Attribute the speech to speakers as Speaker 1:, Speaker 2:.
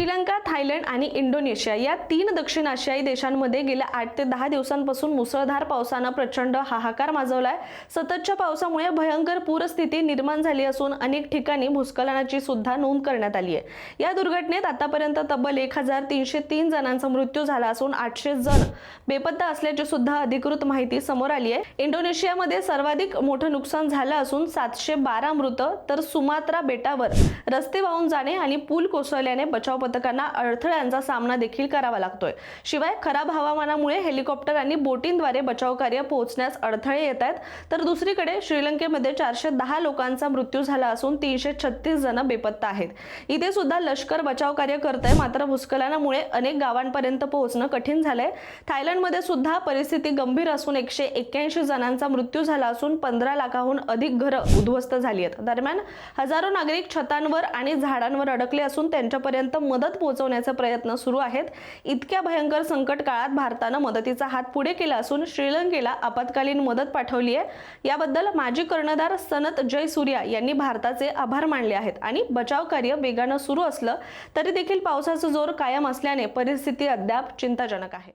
Speaker 1: Sri Lanka Thailand आणि Indonesia या तीन दक्षिण आशियाई देशांमध्ये गेल्या आठ ते दहा दिवसांपासून मुसळधार पावसानं प्रचंड हाहाकार माजवलाय. सततच्या पावसामुळे भयंकर पूरस्थिती निर्माण झाली असून अनेक ठिकाणी भूस्खलनाची सुद्धा नोंद करण्यात आली आहे. या दुर्घटनेत आतापर्यंत तब्बल एक हजार तीनशे तीन जणांचा मृत्यू झाला असून आठशे जण बेपत्ता असल्याची सुद्धा अधिकृत माहिती समोर आली आहे. इंडोनेशियामध्ये सर्वाधिक मोठं नुकसान झालं असून सातशे बारा मृत तर सुमात्रा बेटावर रस्ते वाहून जाणे आणि पूल कोसळल्याने बचाव पथकांना अडथळ्यांचा सामना देखील करावा लागतोय. शिवाय खराब हवामानामुळे हेलिकॉप्टर आणि बोटींद्वारे बचाव कार्य पोहोचण्यास अडथळे येत आहेत. तर दुसरीकडे श्रीलंकेमध्ये चारशे दहा लोकांचा मृत्यू झाला असून तीनशे छत्तीस जण बेपत्ता आहेत. इथे सुद्धा लष्कर बचाव कार्य करत आहे मात्र भूस्खलनामुळे अनेक गावांपर्यंत पोहोचणं कठीण झालंय. थायलंडमध्ये सुद्धा परिस्थिती गंभीर असून एकशे एक्क्याऐंशी जणांचा मृत्यू झाला असून पंधरा लाखाहून अधिक घरं उद्ध्वस्त झाली आहेत. दरम्यान हजारो नागरिक छतांवर आणि झाडांवर अडकले असून त्यांच्यापर्यंत मदत पोहोचवण्याचे प्रयत्न सुरू आहेत. इतक्या भयंकर संकट काळात भारतानं मदतीचा हात पुढे केला असून श्रीलंकेला आपत्कालीन मदत पाठवली आहे. याबद्दल माजी कर्णधार सनत जयसूर्या यांनी भारताचे आभार मानले आहेत आणि बचाव कार्य वेगानं सुरू असलं तरी देखील पावसाचा जोर कायम असल्याने परिस्थिती अद्याप चिंताजनक आहे.